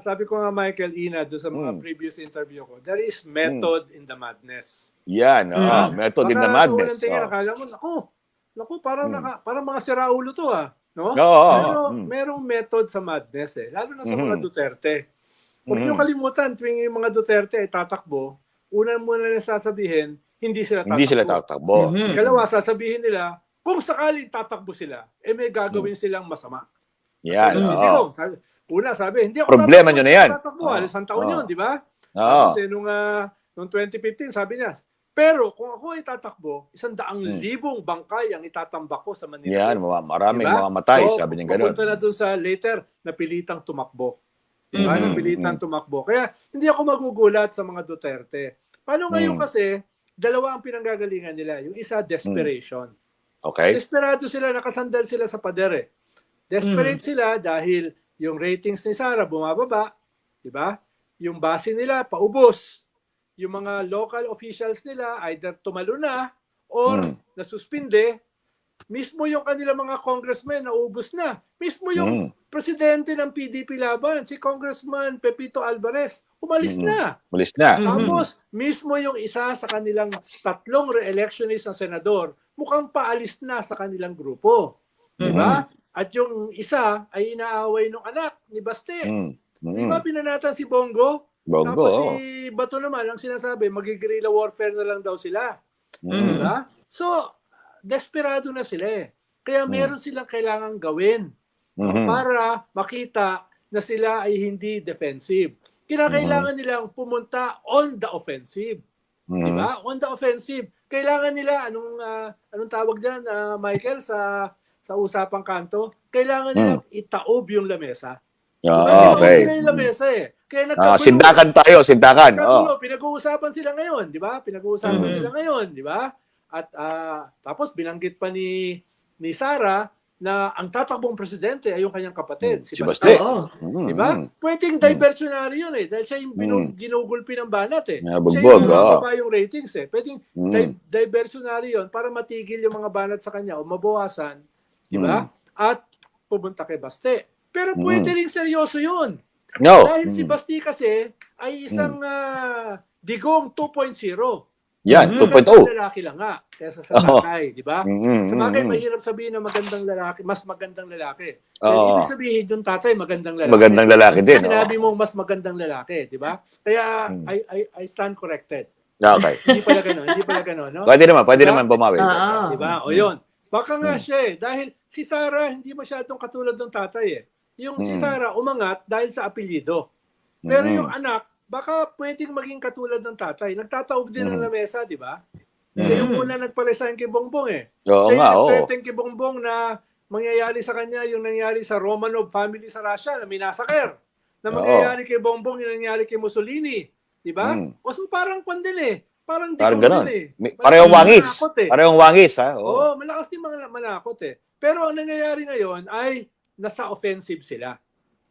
sabi ko nga Michael Ina doon sa mga Mm. previous interview ko, there is method in the madness. Yan, oh, Mm. method in Baka the sa madness. unang tingin, Oh. akala mo, naku, naku, parang, Mm. naka, parang mga siraulo to ah. No? Oo, oo, Pero mm. merong method sa madness eh. Lalo na sa mga Mhm. Duterte. Huwag Mhm. niyo kalimutan, tuwing yung mga Duterte ay tatakbo, una muna nila sasabihin, hindi sila tatakbo. Hindi sila tatakbo. Mhm. Ikalawa, sasabihin nila, kung sakaling tatakbo sila, eh may gagawin silang masama. Yan, Mm. Sabi- Una sabi, hindi ako Problema nyo na yan. Tatakbo, Oo. alis ang taon Oo. yun, di ba? Oo. Kasi nung, ah, nung 2015, sabi niya, pero kung ako ay tatakbo, isang daang Hmm. libong bangkay ang itatambak ko sa Manila. Yan, maraming Diba? mga matay, So, sabi niya gano'n. Pupunta na dun sa later, napilitang tumakbo. Diba? Mhm. Napilitang tumakbo. Kaya hindi ako magugulat sa mga Duterte. Paano ngayon Mm. kasi, dalawa ang pinanggagalingan nila. Yung isa, desperation. Okay? Desperado sila, nakasandal sila sa pader eh. Desperate sila dahil yung ratings ni Sara bumababa, di ba? Yung base nila paubos. Yung mga local officials nila either tumalo na or Mm. nasuspinde. Mismo yung kanilang mga congressmen naubos na. Mismo yung Mm. presidente ng PDP laban, si Congressman Pepito Alvarez, umalis Mm. na. Malis na. Mhm. Tapos, mismo yung isa sa kanilang tatlong re-electionist na senador, mukhang paalis na sa kanilang grupo. Di ba? At yung isa ay inaaway ng anak ni Baste. Mm. Di Mm. ba pinanatan si Bongo? Bongo. Tapos si Bato naman, ang sinasabi, magigirilla warfare na lang daw sila. Di Mm. ba? So, desperado na sila eh. Kaya Mm. meron silang kailangang gawin Mhm. para makita na sila ay hindi defensive. Kinakailangan nilang pumunta on the offensive. Mhm. Di ba? On the offensive. Kailangan nila, anong, ah, anong tawag dyan, ah, Michael, sa sa usapang kanto? Kailangan nilang itaob yung lamesa. Ah? Itaob okay. yung lamesa eh. Kaya Ah, nagkagulo. sindakan tayo, sindakan. Oh. Pinag-uusapan sila ngayon, di ba? Pinag-uusapan Mhm. sila ngayon, di ba? At ah, tapos binanggit pa ni ni Sara na ang tatakbong presidente ay yung kanyang kapatid, si, Si Baste. Oo. Mm. Di ba? Pwedeng diversionary yun eh. Dahil siya yung binu- Mm. ginugulpi ng banat eh. Siya Nabugbog, yung oo. mababa yung ratings eh. Pwedeng Mm. di- diversionary yun para matigil yung mga banat sa kanya o mabawasan. Di ba? At pumunta kay Baste. Pero Mm. pwede ring seryoso yun. No. Dahil si Mm. Basti kasi ay isang ah, digong 2.0. Yan, Mhm. 2.0. Magandang lalaki lang nga kesa sa tatay, di ba? Mm, Sa bagay, mm, mm. mahirap sabihin na magandang lalaki, mas magandang lalaki. Dahil ibig sabihin yung tatay magandang lalaki. Magandang lalaki din. Sinabi oo. mong mas magandang lalaki, di ba? Kaya Hmm. I, I, I stand corrected. Okay. Hindi pala gano'n, hindi pala gano'n, no? Pwede naman, pwede Diba? naman bumawi. Ah. Di ba? O yun. Baka nga Hmm. siya eh, dahil si Sarah hindi masyadong katulad ng tatay eh. Yung si Hmm. Sarah umangat dahil sa apelyido. Pero Mm. yung anak, baka pwedeng maging katulad ng tatay. Nagtataob din ng Hmm. lamesa, di ba? Mm. Siya yung una nagparesign kay Bongbong eh. Oo Siya nga, yung nagthreaten kay Bongbong na mangyayari sa kanya yung nangyari sa Romanov family sa Russia na minasaker. Na Oo. mangyayari kay Bongbong yung nangyari kay Mussolini. Di ba? Mm. O so parang kwan din eh. Parang Parang digong ganon. din eh. May- Parehong wangis. manakot eh. Parehong wangis, ha? Oo. Oo, malakas din mga manakot eh. Pero ang nangyayari ngayon ay nasa offensive sila.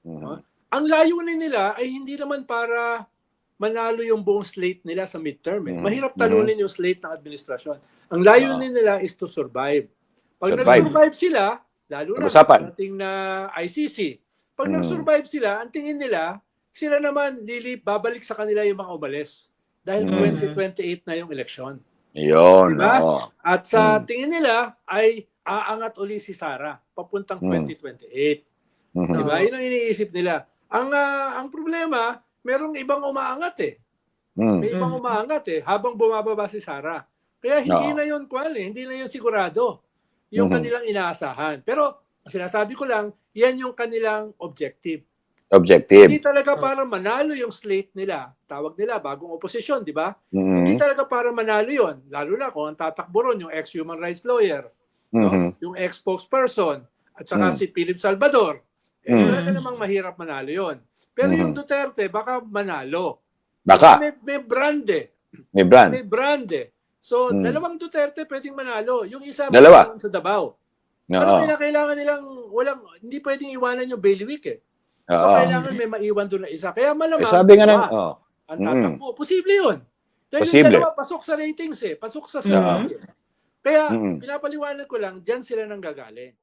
Mhm. Ang layunin nila ay hindi naman para manalo yung buong slate nila sa midterm. Eh. Mhm. Mahirap talunin yung slate ng administrasyon. Ang layunin nila is to survive. Pag Survive. nag-survive sila, lalo na dating na ICC, pag Mhm. nag-survive sila, ang tingin nila, sila naman lili, babalik sa kanila yung mga umalis. Dahil Mhm. 2028 na yung eleksyon. Yun, Diba? oo. At sa Mm. tingin nila ay aangat uli si Sara papuntang Mm. 2028. Mhm. Diba? Yun ang iniisip nila. Ang ah, ang problema, merong ibang umaangat eh. Mm. May ibang Mm. umaangat eh habang bumababa si Sara. Kaya hindi Oo. na yun kwal eh, hindi na yun sigurado yung Mhm. kanilang inaasahan. Pero sinasabi ko lang, yan yung kanilang objective. Objective. Hindi talaga para manalo yung slate nila. Tawag nila bagong oposisyon, di ba? Hindi Mhm. talaga para manalo yon. Lalo na kung ang tatakbo ron, yung ex-human rights lawyer, no? Mhm. yung ex-spokesperson, at saka Mm. si Philip Salvador. Eh, Mm. talaga namang mahirap manalo yon. Pero Mhm. yung Duterte, baka manalo. Baka, May, may brand eh. may brand. May brand eh. So, Mm. dalawang Duterte pwedeng manalo. Yung isa Dalawa. sa Davao. Pero Oo. kailangan, kailangan nilang, walang, hindi pwedeng iwanan yung bailiwick eh. So, Oo. kailangan may maiwan doon na isa. Kaya Eh, malamang, sabi nga ng, dalawa oh. ang tatakbo. Posible yun. Dahil Posible. yung dalawa, pasok sa ratings eh. Pasok sa survey. eh. Kaya, Mm. pinapaliwanag ko lang, dyan sila nang gagaling.